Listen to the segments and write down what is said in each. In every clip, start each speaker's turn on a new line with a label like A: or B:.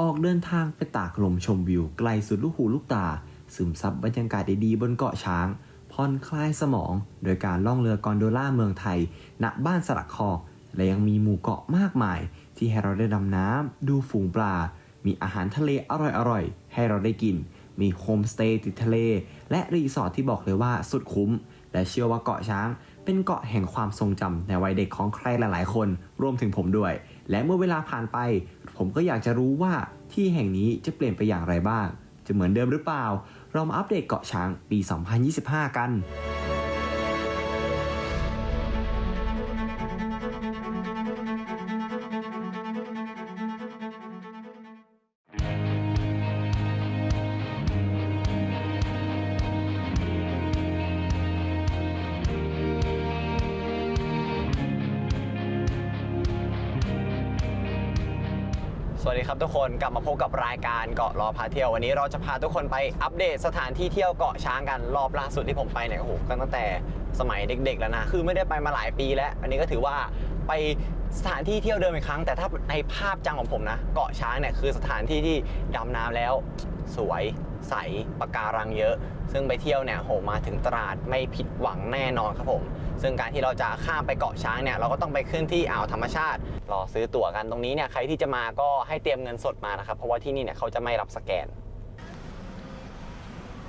A: ออกเดินทางไปตากลมชมวิวไกลสุดลูกหูลูกตา ซึมซับบรรยากาศดีๆบนเกาะช้างผ่อนคลายสมอง โดยการล่องเรือกอนโดล่าเมืองไทย ณบ้านสลักคอ และยังมีหมู่เกาะมากมาย ที่ให้เราได้ดำน้ำดูฝูงปลา มีอาหารทะเลอร่อยๆ ให้เราได้กิน มีโฮมสเตย์ติดทะเล และรีสอร์ทที่บอกเลยว่าสุดคุ้ม และเชื่อว่าเกาะช้าง เป็นเกาะแห่งความทรงจำในวัยเด็กของใครหลายๆ คน รวมถึงผมด้วย และเมื่อเวลาผ่านไป ผมก็อยากจะรู้ว่าที่แห่งนี้จะเปลี่ยนไปอย่างไรบ้าง จะเหมือนเดิมหรือเปล่า เรามาอัปเดตเกาะช้างปี 2025 กัน
B: ครับทุกคนกลับมาพบกับรายการเกาะรอพาเที่ยววันนี้เราจะพาทุกคนไปอัปเดตสถานที่เที่ยวเกาะช้างกันรอบล่าสุดที่ผมไปเนี่ยโอ้โหก็ตั้งแต่สมัยเด็ก ๆ แล้วนะคือไม่ได้ไปมาหลายปีแล้ว อันนี้ก็ถือว่าไปสถานที่เที่ยวเดิมอีกครั้ง แต่ถ้าในภาพจำของผมนะ เกาะช้างเนี่ยคือสถานที่ที่ดำน้ำแล้ว สวยใสปะการังเยอะ ซึ่งไปเที่ยวเนี่ยโหมาถึงตราดไม่ผิดหวังแน่นอนครับผม ซึ่งการที่เราจะข้ามไปเกาะช้างเนี่ยเราก็ต้องไปขึ้นที่อ่าวธรรมชาติรอซื้อตั๋วกันตรงนี้เนี่ยใครที่จะมาก็ให้เตรียมเงินสดมานะครับเพราะว่าที่นี่เนี่ยเขาจะไม่รับสแกน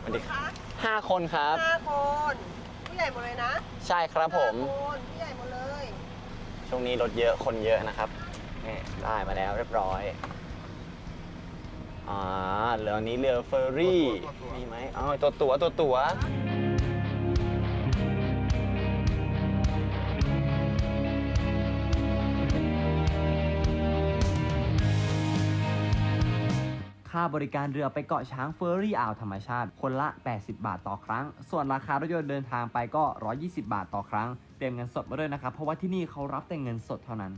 B: สวัสดีครับห้าคนครับ
C: ห้าคนผู้ใหญ่หมดเลยนะ
B: ใช่ครับผม
C: ห้าคนผู้ใหญ่หมดเลย
B: ช่วงนี้รถเยอะคนเยอะนะครับนี่ได้มาแล้วเรียบร้อยอ่าเรือนี้เรือเฟอร์รี่มีไหมอ๋อตัวตั๋วตัวตั๋ว
A: ค่าบริการเรือไปเกาะช้างเฟอร์รี่อ่าวธรรมชาติ คนละ 80 บาทต่อครั้ง ส่วนราคารถยนต์เดินทางไปก็ 120 บาทต่อครั้ง เตรียมเงินสดมาด้วยนะครับ เพราะว่าที่นี่เขารับแต่เงินสดเท่านั้น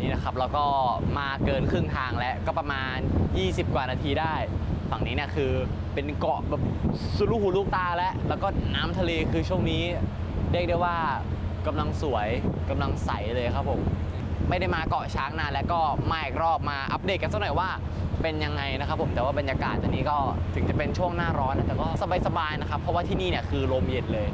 B: นี่นะครับแล้วก็มาเกินครึ่งทางแล้วก็ประมาณ 20 กว่านาทีได้ ฝั่งนี้เนี่ยคือเป็นเกาะแบบสุลูหูลูกตาแล้วแล้วก็น้ำทะเลคือช่วงนี้เรียกได้ว่ากำลังสวยกำลังใสเลยครับผมไม่ได้มาเกาะช้างนานแล้วก็มาอีกรอบมาอัปเดตกันสักหน่อยว่าเป็นยังไงนะครับผมแต่ว่าบรรยากาศตอนนี้ก็ถึงจะเป็นช่วงหน้าร้อนนะแต่ก็สบายๆนะครับเพราะว่าที่นี่เนี่ยคือลมเย็นเลย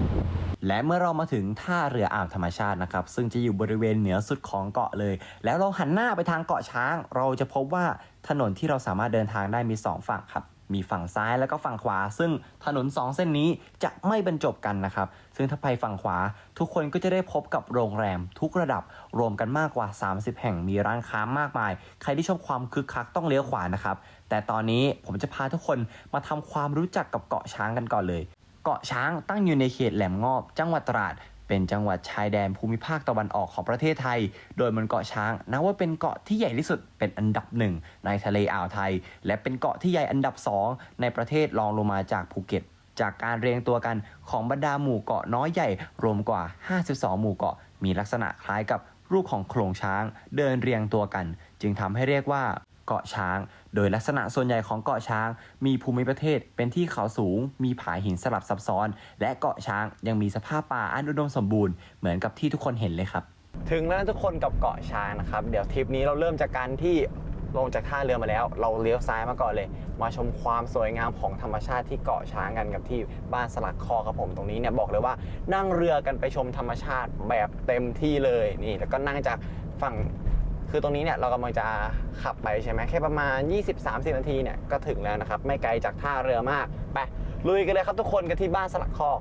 A: และเมื่อเรามาถึงท่าเรืออ่าวธรรมชาตินะครับซึ่งจะอยู่บริเวณเหนือสุดของเกาะเลย แล้วเราหันหน้าไปทางเกาะช้าง เราจะพบว่า ถนนที่เราสามารถเดินทางได้มี 2 ฝั่งครับ มีฝั่งซ้ายแล้วก็ฝั่งขวา ซึ่งถนน 2 เส้นนี้จะไม่บรรจบกันนะครับ ซึ่งถ้าไปฝั่งขวา ทุกคนก็จะได้พบกับโรงแรม ทุกระดับรวมกันมากกว่า 30 แห่งมีร้านค้ามากมาย ใครที่ชอบความคึกคักต้องเลี้ยวขวานะครับ แต่ตอนนี้ผมจะพาทุกคนมาทำความรู้จักกับเกาะช้างกันก่อนเลย เกาะช้างตั้งอยู่ในเขตแหลมงอบ จังหวัดตราด เป็นจังหวัดชายแดนภูมิภาคตะวันออกของประเทศไทย โดยบนเกาะช้างนับว่าเป็นเกาะที่ใหญ่ที่สุดเป็นอันดับหนึ่งในทะเลอ่าวไทย และเป็นเกาะที่ใหญ่อันดับสองในประเทศรองลงมาจากภูเก็ตจากการเรียงตัวกันของบรรดาหมู่เกาะน้อยใหญ่ รวมกว่า 52 หมู่เกาะ มีลักษณะคล้ายกับรูปของโครงช้าง เดินเรียงตัวกัน จึงทำให้เรียกว่า เกาะช้าง โดยลักษณะส่วนใหญ่ของเกาะช้าง มีภูมิประเทศเป็นที่เขาสูง มีผาหินสลับซับซ้อน และเกาะช้างยังมีสภาพป่าอันอุดมสมบูรณ์เหมือนกับที่ทุกคนเห็นเลยครับ
B: ถึงแล้วทุกคนกับเกาะช้างนะครับ เดี๋ยวทริปนี้เราเริ่มจากการที่ลงจากท่าเรือมาแล้ว เราเลี้ยวซ้ายมาก่อนเลย มาชมความสวยงามของธรรมชาติที่เกาะช้างกันกับที่บ้านสลักคอครับผมตรงนี้เนี่ยบอกเลยว่านั่งเรือกันไปชมธรรมชาติแบบเต็มที่เลยนี่ แล้วก็นั่งจากฝั่ง คือตรงนี้เนี่ยเรากำลังจะขับไปใช่ไหมแค่ประมาณ 20-30 นาทีเนี่ยก็ถึงแล้วนะครับ ไม่ไกลจากท่าเรือมากไปลุยกันเลยครับทุกคนกันที่บ้านสลักคอก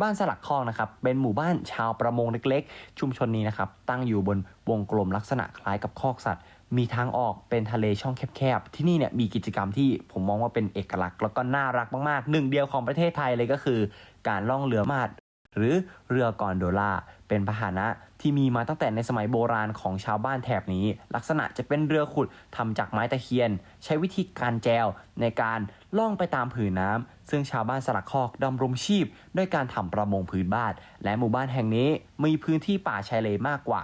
A: บ้านสลักคองนะครับเป็นหมู่บ้านชาวประมงเล็กๆ ชุมชนนี้นะครับตั้งอยู่บนวงกลมลักษณะคล้ายกับคอกสัตว์ มีทางออกเป็นทะเลช่องแคบๆ ที่นี่เนี่ยมีกิจกรรมที่ผมมองว่าเป็นเอกลักษณ์ แล้วก็น่ารักมากๆ หนึ่งเดียวของประเทศไทยเลยก็คือ การล่องเรือมาดหรือเรือกอนโดล่า เป็นพาหนะที่มีมาตั้งแต่ในสมัยโบราณของชาวบ้านแถบนี้ ลักษณะจะเป็นเรือขุดทำจากไม้ตะเคียน ใช้วิธีการแจวในการล่องไปตามผืนน้ำซึ่งชาวบ้านสลักคอกดำรงชีพ ด้วยการทำประมงพื้นบ้าน และหมู่บ้านแห่งนี้มีพื้นที่ป่าชายเลนมากกว่า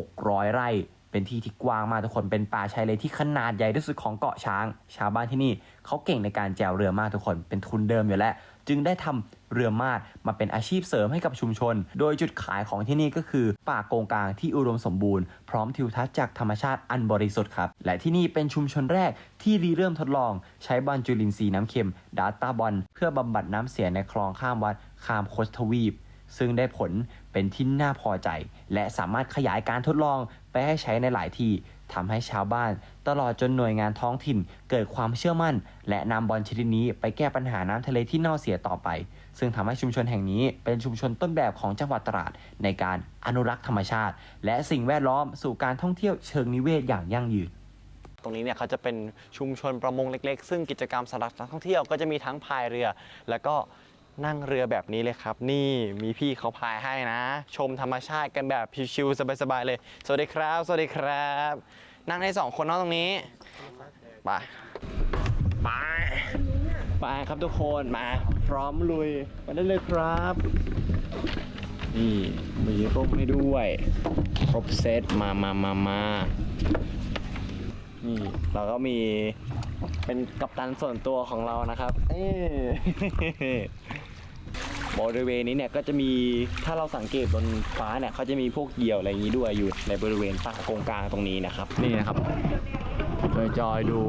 A: 600 ไร่เเป็
D: นที่ที่กว้างมากทุกคนเป็นป่าชายเลนที่ขนาดใหญ่ที่สุดของเกาะช้าง ชาวบ้านที่นี่เขาเก่งในการแจวเรือมากทุกคนเป็นทุนเดิมอยู่แล้ว จึงได้ทำเรือมาดมาเป็นอาชีพเสริมให้กับชุมชน โดยจุดขายของที่นี่ก็คือป่าโกงกลางที่อุดมสมบูรณ์พร้อมทิวทัศน์จากธรรมชาติอันบริสุทธิ์ครับ และที่นี่เป็นชุมชนแรกที่รีเริ่มทดลอง ใช้บอลจุลินทรีย์น้ำเค็มดาตาบอลเพื่อบำบัดน้ำเสียในคลองข้ามวัดข้ามโคสทวีปซึ่งได้ผลเป็นที่น่าพอใจ และสามารถขยายการทดลองไปให้ใช้ในหลายที่ ทำให้ชาวบ้าน ตลอดจนหน่วยงานท้องถิ่น เกิดความเชื่อมั่น และนำบอลชนิดนี้ไปแก้ปัญหาน้ำทะเลที่เน่าเสียต่อไป ซึ่งทำให้ชุมชนแห่งนี้เป็นชุมชนต้นแบบของจังหวัดตราด ในการอนุรักษ์ธรรมชาติ และสิ่งแวดล้อมสู่การท่องเที่ยวเชิงนิเวศอย่างยั่งยืน
A: ตรงนี้เนี่ยเขาจะเป็นชุมชนประมงเล็ก ๆ ซึ่งกิจกรรมสำหรับนักท่องเที่ยวก็จะมีทั้งพายเรือ แล้วก็ นั่งเรือแบบนี้เลยครับ นี่มีพี่เขาพายให้นะ ชมธรรมชาติกันแบบชิวๆสบายๆเลย สวัสดีครับ สวัสดีครับ นั่งได้สองคนเนาะตรงนี้ไปไปไปครับทุกคนมาพร้อมลุยมาได้เลยครับ นี่มีร่มให้ด้วย ครบเซตมามามามานี่เราก็มีเป็นกัปตันส่วนตัวของเรานะครับ เอ บริเวณนี้เนี่ยก็จะมีถ้าเราสังเกตบนฟ้าเนี่ยเขาจะมีพวกเหยี่ยวอะไรอย่างนี้ด้วยอยู่ในบริเวณป่าโกงกลางตรงนี้นะครับ นี่นะครับจอยจอยดู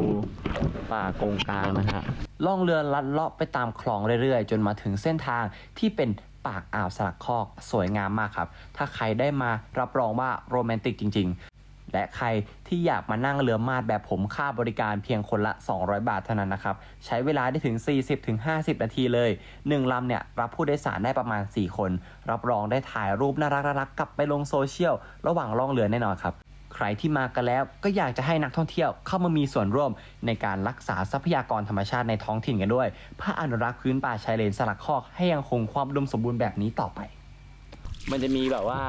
A: ป่าโกงกลางนะฮะ
D: ล่องเรือลัดเลาะไปตามคลองเรื่อยๆ จนมาถึงเส้นทางที่เป็นปากอ่าวสลักคอกสวยงามมากครับ ถ้าใครได้มารับรองว่าโรแมนติกจริงๆ และใครที่อยากมานั่งเรือมาดแบบผมค่าบริการเพียงคนละ 200 บาทเท่านั้นนะครับ ใช้เวลาได้ถึง 40-50 นาทีเลย 1ลำเนี่ยรับผู้โดยสารได้ประมาณ 4 คน รับรองได้ถ่ายรูปน่ารักๆกลับไปลงโซเชียลระหว่างล่องเรือแน่นอนครับใครที่มากันแล้วก็อยากจะให้นักท่องเที่ยวเข้ามามีส่วนร่วมในการรักษาทรัพยากรธรรมชาติในท้องถิ่นกันด้วยเพื่ออนุรักษ์พื้นป่าชายเลนสลักคอกให้ยังคงความอุดมสมบูรณ์แบบนี้ต่อไป
A: มันจะมีแบบว่า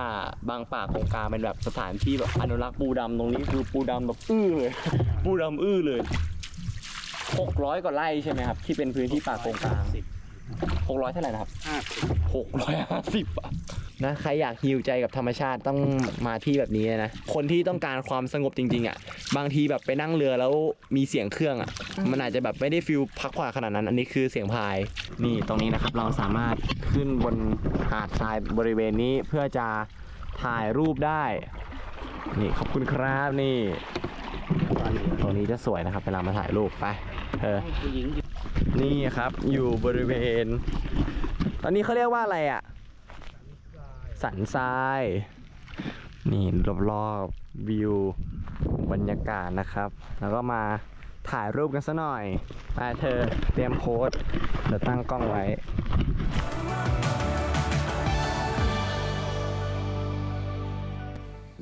A: บางป่าโกงกลางเป็นแบบสถานที่แบบอนุรักษ์ปูดำตรงนี้คือปูดำแบบอื้อเลย ปูดำอื้อเลย600กว่าไร่ใช่ไหมครับ ที่เป็นพื้นที่ป่าโกงกลาง600เท่าไหร่นะครับ650อะ นะใครอยากฮิวใจกับธรรมชาติต้องมาที่แบบนี้นะ คนที่ต้องการความสงบจริง ๆ อะ บางทีแบบไปนั่งเรือแล้วมีเสียงเครื่องอะ มันอาจจะแบบไม่ได้ฟิลพักผ่อนขนาดนั้น อันนี้คือเสียงพาย นี่ตรงนี้นะครับเราสามารถขึ้นบนหาดทรายบริเวณนี้เพื่อจะถ่ายรูปได้ นี่ขอบคุณครับนี่ตรงนี้จะสวยนะครับเวลามาถ่ายรูปไป เออ นี่ครับอยู่บริเวณ ตอนนี้เขาเรียกว่าอะไรอะ สันทราย นี่รอบๆวิวบรรยากาศนะครับ แล้วก็มาถ่ายรูปกันซะหน่อยไปเธอเตรียมโพสเดี๋ยวตั้งกล้องไว้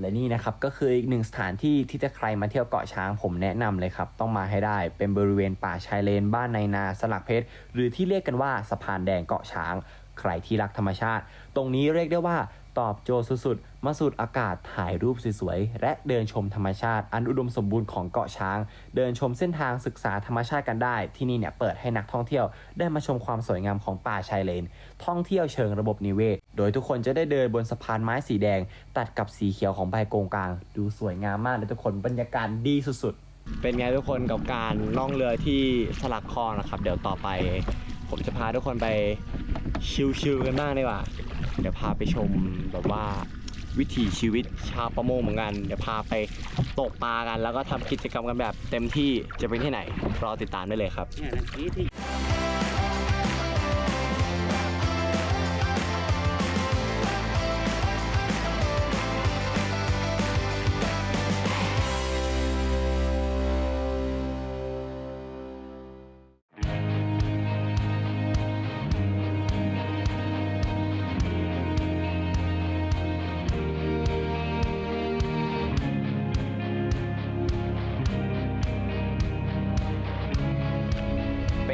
D: และนี่นะครับก็คืออีกหนึ่งสถานที่ที่จะใครมาเที่ยวเกาะช้างผมแนะนำเลยครับ ต้องมาให้ได้เป็นบริเวณป่าชายเลนบ้านในนาสลักเพชร หรือที่เรียกกันว่าสะพานแดงเกาะช้าง ใครที่รักธรรมชาติ ตรงนี้เรียกได้ว่าตอบโจทย์สุดๆ มาสูดอากาศถ่ายรูปสวยๆ และเดินชมธรรมชาติ อันอุดมสมบูรณ์ของเกาะช้าง เดินชมเส้นทางศึกษาธรรมชาติกันได้ ที่นี่เนี่ยเปิดให้นักท่องเที่ยว ได้มาชมความสวยงามของป่าชายเลน ท่องเที่ยวเชิงระบบนิเวศ โดยทุกคนจะได้เดินบนสะพานไม้สีแดง ตัดกับสีเขียวของใบโกงกลาง ดูสวยงามมากเลยทุกคน บรรยากาศดีสุดๆ
A: เป็นไงทุกคนกับการล่องเรือที่สลักคลองนะครับ เดี๋ยวต่อไป ผมจะพาทุกคนไป ชิลๆกันบ้างดีกว่า เดี๋ยวพาไปชมแบบว่าวิถีชีวิตชาวประมงเหมือนกัน เดี๋ยวพาไปตกปลากัน แล้วก็ทำกิจกรรมกันแบบเต็มที่จะเป็นที่ไหน รอติดตามได้เลยครับ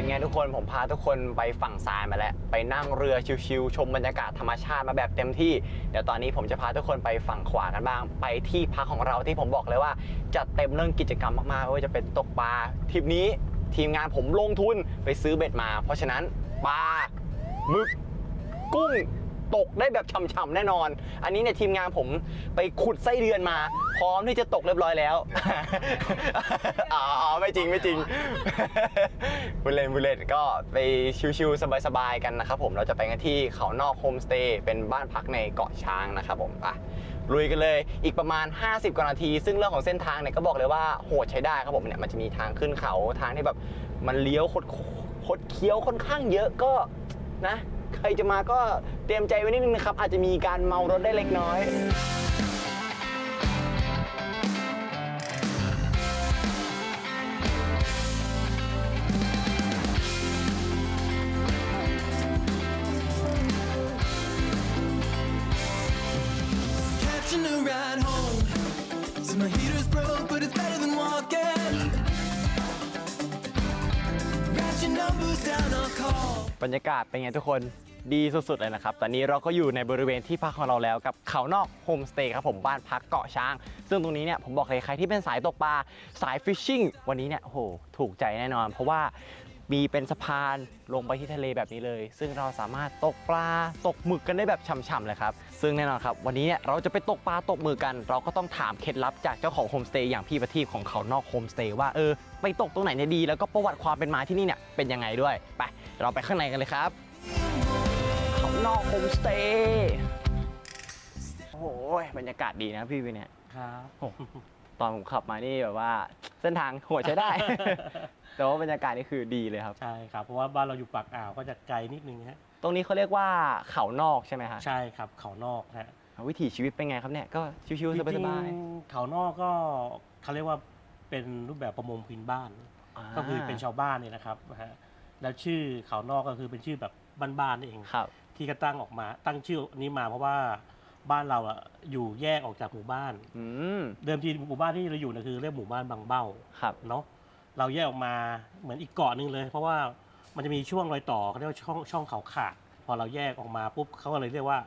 A: เป็นไงทุกคนผมพาทุกคนไปฝั่งซ้ายมาแล้ว ไปนั่งเรือชิวๆชมบรรยากาศธรรมชาติมาแบบเต็มที่ เดี๋ยวตอนนี้ผมจะพาทุกคนไปฝั่งขวากันบ้าง ไปที่พักของเราที่ผมบอกเลยว่าจัดเต็มเรื่องกิจกรรมมากๆไม่ว่าจะเป็นตกปลาทริปนี้ทีมงานผมลงทุนไปซื้อเบ็ดมา เพราะฉะนั้นปลาหมึกกุ้ง ตกได้แบบฉ่ำๆแน่นอน อันนี้เนี่ยทีมงานผมไปขุดไส้เดือนมา พร้อมที่จะตกเรียบร้อยแล้ว อ๋อไม่จริงไม่จริงบุเลนบุเลนก็ไปชิวๆสบายๆกันนะครับผมเราจะไปกันที่เขานอกโฮมสเตย์เป็นบ้านพักในเกาะช้างนะครับผมไปลุยกันเลยอีกประมาณ 50 กว่านาที ซึ่งเรื่องของเส้นทางเนี่ยก็บอกเลยว่าโหดใช้ได้ครับผมเนี่ยมันจะมีทางขึ้นเขาทางที่แบบมันเลี้ยวคดคดเคี้ยวค่อนข้างเยอะก็นะ ใครจะมาก็เตรียมใจไว้นิดนึงนะครับ อาจจะมีการเมารถได้เล็กน้อย
C: Catching a ride home. So my heater's broke, but it's better than walking. Ratchet numbers down on call.
A: บรรยากาศเป็นไงทุกคนดีสุดๆเลยนะครับ ตอนนี้เราก็อยู่ในบริเวณที่พักของเราแล้วกับเขานอกโฮมสเตย์ครับผมบ้านพักเกาะช้าง ซึ่งตรงนี้เนี่ยผมบอกเลยใครที่เป็นสายตกปลาสายฟิชชิ่งวันนี้เนี่ยโอ้โหถูกใจแน่นอน เพราะว่า มีเป็นสะพานลงไปที่ทะเลแบบนี้เลย ซึ่งเราสามารถตกปลาตกหมึกกันได้แบบฉ่ำๆเลยครับ ซึ่งแน่นอนครับ วันนี้เนี่ยเราจะไปตกปลาตกหมึกกัน เราก็ต้องถามเคล็ดลับจากเจ้าของโฮมสเตย์อย่างพี่ประทีปของเขานอกโฮมสเตย์ว่าเออไปตกตรงไหนเนี่ยดี แล้วก็ประวัติความเป็นมาที่นี่เนี่ยเป็นยังไงด้วยไปเราไปข้างในกันเลยครับเขานอกโฮมสเตย์โอ้โหบรรยากาศดีนะพี่วินเนี่ย
E: ครับ
A: อ้ตอนผมขับมานี่แบบว่าเส้นทางโหัวใช้ได้ แต่ว่าบรรยากาศนี่คือดีเลยครับ
E: ใช่ครับ เพราะว่าบ้านเราอยู่ปากอ่าวก็จะไกลนิดนึงฮะ
A: ตรงนี้เขาเรียกว่าเขานอกใช่ไหมฮะ
E: ใช่ครับเขานอกฮะ
A: วิถีชีวิตเป็นไงครับเนี่ยก็ชิวๆส
E: จริง
A: บาย
E: ๆเขานอกก็เขาเรียกว่าเป็นรูปแบบประมงพื้นบ้าน
A: ๆ
E: ก็คือเป็นชาวบ้านเนี่ยนะครับนะฮะแล้วชื่อเขานอกก็คือเป็นชื่อแบบบ้านๆนี่เอง
A: ครับ
E: ที่ก็ตั้งออกมา ตั้งชื่อนี้มาเพราะว่า บ้านเราอะอยู่แยกออกจากหมู่บ้าน
A: อืม
E: เดิมทีหมู่บ้านที่เราอยู่เนี่ยคือเรียกหมู่บ้านบางเบ้า
A: ครับ
E: เนาะเราแยกออกมาเหมือนอีกเกาะหนึ่งเลย เพราะว่ามันจะมีช่วงรอยต่อเขาเรียกว่าช่องช่องเขาขาด พอเราแยกออกมาปุ๊บเขาก็เลยเรียกว่า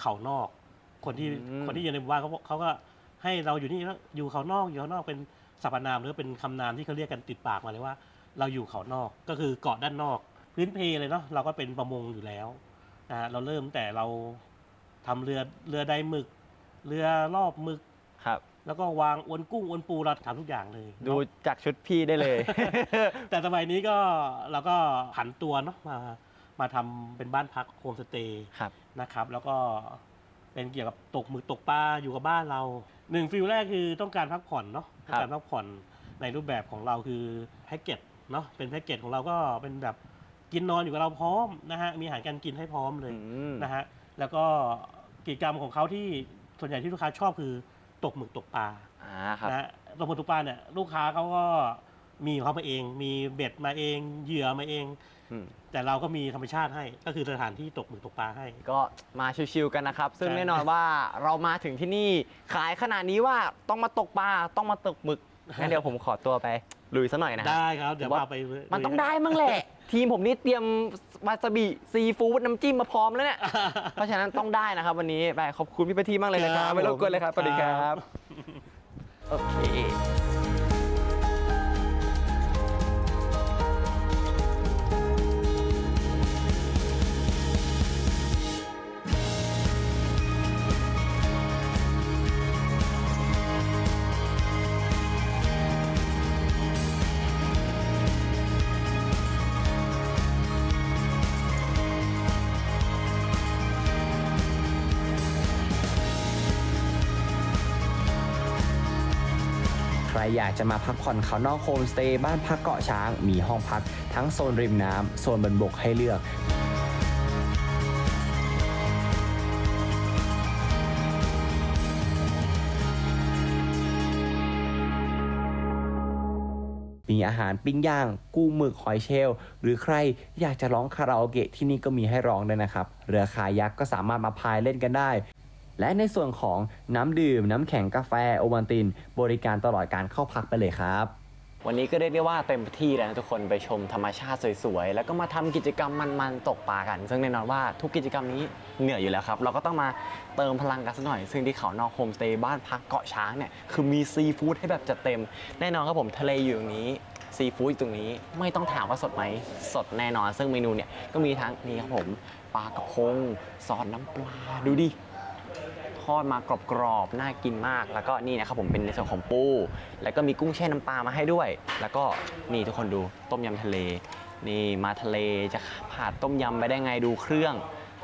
E: เขานอก คนที่
A: อืม
E: คนที่อยู่ในหมู่บ้านเขาเขาก็ให้เราอยู่นี่แล้วอยู่เขานอกอยู่เขานอกเป็นสรรพนามหรือเป็นคำนามที่เขาเรียกกันติดปากมาเลยว่า เราอยู่เขานอกก็คือเกาะด้านนอก พื้นเพเลยเนาะเราก็เป็นประมงอยู่แล้วนะฮะเราเริ่มแต่เรา ทำเรือเรือใดหมึก เรือรอบหมึก
A: ครับ
E: แล้วก็วางอวนกุ้งอวนปูเราทำทุกอย่างเลย
A: ดู
E: เนาะ
A: จากชุดพี่ได้เลย
E: แต่สมัยนี้ก็เราก็ผันตัวเนาะมามาทำเป็นบ้านพักโฮมสเตย์
A: ครับ
E: นะครับ แล้วก็เป็นเกี่ยวกับตกหมึกตกปลาอยู่กับบ้านเราหนึ่งฟิลแรกคือต้องการพักผ่อนเนาะ
A: ครั
E: ต้อบ งการพักผ่อนในรูปแบบของเราคือแพ็กเกจเนาะเป็นแพ็กเกจของเราก็เป็นแบบกินนอนอยู่กับเราพร้อมนะฮะมีอาหารการกินให้พร้อมเลย
A: อืม
E: นะฮะ แล้วก็กิจกรรมของเขาที่ส่วนใหญ่ที่ลูกค้าชอบคือตกหมึกตกปลา
A: อ่าครับ
E: นะฮะตกหมึกตกปลาเนี่ยลูกค้าเขาก็มีของเขามาเอง มีเบ็ดมาเอง เหยื่อมาเอง
A: อืม
E: แต่เราก็มีธรรมชาติให้ ก็คือสถานที่ตกหมึกตกปลาให้
A: ก็มาชิวๆกันนะครับ ซึ่ง
E: ใช่
A: แน่นอนว่าเรามาถึงที่นี่ขายขนาดนี้ว่าต้องมาตกปลาต้องมาตกหมึกงั้นเดี๋ยวผมขอตัวไปลุยซะหน่อยนะฮะ
E: ได้ครับ เดี๋ยว
A: ผมว่า
E: พาไป
A: มันต้องได้มั้งแหละ ทีมผมนี่เตรียม วาซาบิซีฟู้ดน้ำจิ้มมาพร้อมแล้วเนี่ย เพราะฉะนั้นต้องได้นะครับวันนี้ไปขอบคุณพี่ประทีมากเลยนะครับไม่รบกวนเลยครับสวัสดีครับ โอเค
D: อยากจะมาพักผ่อนเขานอกโฮมสเตย์บ้านพักเกาะช้าง มีห้องพักทั้งโซนริมน้ำโซนบนบกให้เลือกมีอาหารปิ้งย่าง กุ้งหมึกหอยเชลล์หรือใครอยากจะร้องคาราโอเกะที่นี่ก็มีให้ร้องด้วยนะครับ เรือคายักก็สามารถมาพายเล่นกันได้ และในส่วนของน้ำดื่ม น้ำแข็งกาแฟโอวัลติน บริการตลอดการเข้าพักไปเลยครับ
A: วันนี้ก็เรียกได้ว่าเต็มที่แล้วนะทุกคนไปชมธรรมชาติสวยๆ แล้วก็มาทำกิจกรรมมันๆตกปลากัน ซึ่งแน่นอนว่าทุกกิจกรรมนี้เหนื่อยอยู่แล้วครับ เราก็ต้องมาเติมพลังกันสักหน่อย ซึ่งที่เขานอกโฮมสเตย์บ้านพักเกาะช้างเนี่ยคือมีซีฟู้ดให้แบบจัดเต็ม แน่นอนครับผมทะเลอยู่ตรงนี้ซีฟู้ดตรงนี้ไม่ต้องถามว่าสดไหมสดแน่นอน ซึ่งเมนูเนี่ยก็มีทั้งนี่ครับผมปลากระพงซอสน้ำปลาดูดิ ทอดมากรอบๆ น่ากินมาก แล้วก็นี่นะครับผมเป็นในส่วนของปู แล้วก็มีกุ้งแช่น้ำปลามาให้ด้วย แล้วก็นี่ทุกคนดูต้มยำทะเล นี่มาทะเลจะผ่าดต้มยำไปได้ไงดูเครื่อง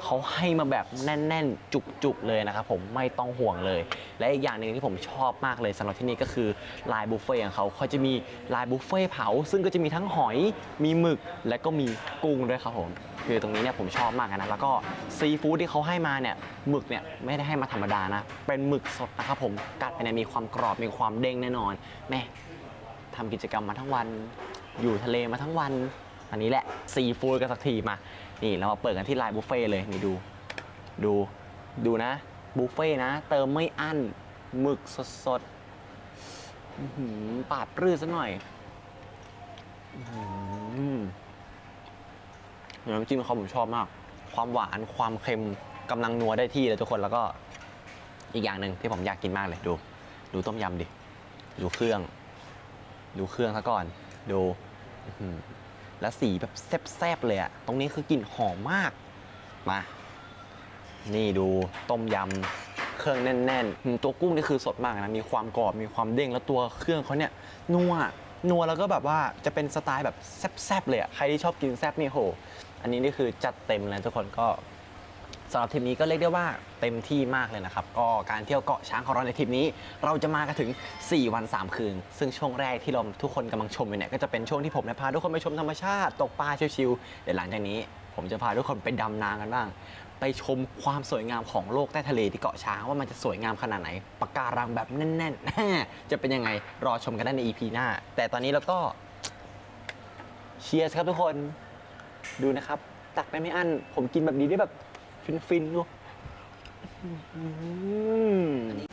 A: เขาให้มาแบบแน่น ๆ จุก ๆ เลยนะครับผมไม่ต้องห่วงเลย และอีกอย่างหนึ่งที่ผมชอบมากเลยสำหรับที่นี่ก็คือลายบุฟเฟ่ของเขาเขาจะมีลายบุฟเฟ่เผา ซึ่งก็จะมีทั้งหอยมีหมึก และก็มีกุ้งด้วยครับผมคือตรงนี้เนี่ยผมชอบมากนะแล้วก็ซีฟู้ดที่เขาให้มาเนี่ยหมึกเนี่ยไม่ได้ให้มาธรรมดานะ เป็นหมึกสดนะครับผมกัดไปเนี่ยมีความกรอบมีความเด้งแน่นอนแม่ทำกิจกรรมมาทั้งวัน อยู่ทะเลมาทั้งวัน อันนี้แหละซีฟู้ดกันสักทีมา นี่เรามาเปิดกันที่ไลน์บุฟเฟ่เลยนี่ดู ดูดูนะบุฟเฟ่นะ เติมไม่อั้นหมึกสดๆอื้อหือปาดปรื้ดซะหน่อยน้ำจิ้มเขาผมชอบมาก ความหวานความเค็มกำลังนัวได้ที่เลยทุกคนแล้วก็อีกอย่างหนึ่งที่ผมอยากกินมากเลยดู ดูต้มยำดิ ดูเครื่อง ดูเครื่องซะก่อน ดู และสีแบบแซ่บๆเลยอะตรงนี้คือกลิ่นหอมมาก มา นี่ดูต้มยำเครื่องแน่นๆ ตัวกุ้งนี่คือสดมากนะ มีความกรอบ มีความเด้ง แล้วตัวเครื่องเขาเนี่ยนัว นัวแล้วก็แบบว่าจะเป็นสไตล์แบบแซ่บๆเลยอะใครที่ชอบกินแซ่บนี่โห อันนี้นี่คือจัดเต็มเลยทุกคนก็ สำหรับทริปนี้ก็เรียกได้ว่าเต็มที่มากเลยนะครับ ก็การเที่ยวเกาะช้างของเราในทริปนี้ เราจะมากันถึง 4 วัน 3 คืน ซึ่งช่วงแรกที่เราทุกคนกำลังชมอยู่เนี่ยก็จะเป็นช่วงที่ผมเนี่ยพาทุกคนไปชมธรรมชาติ ตกปลาชิวๆเดี๋ยวหลังจากนี้ ผมจะพาทุกคนไปดำน้ำกันบ้าง ไปชมความสวยงามของโลกใต้ทะเลที่เกาะช้างว่ามันจะสวยงามขนาดไหนปะการังแบบแน่นๆ จะเป็นยังไงรอชมกันได้ใน EP หน้า แต่ตอนนี้เราก็เชียร์ครับทุกคนดูนะครับตักไปไม่อั้นผมกินแบบนี้ได้แบบ ฟินๆดูอืม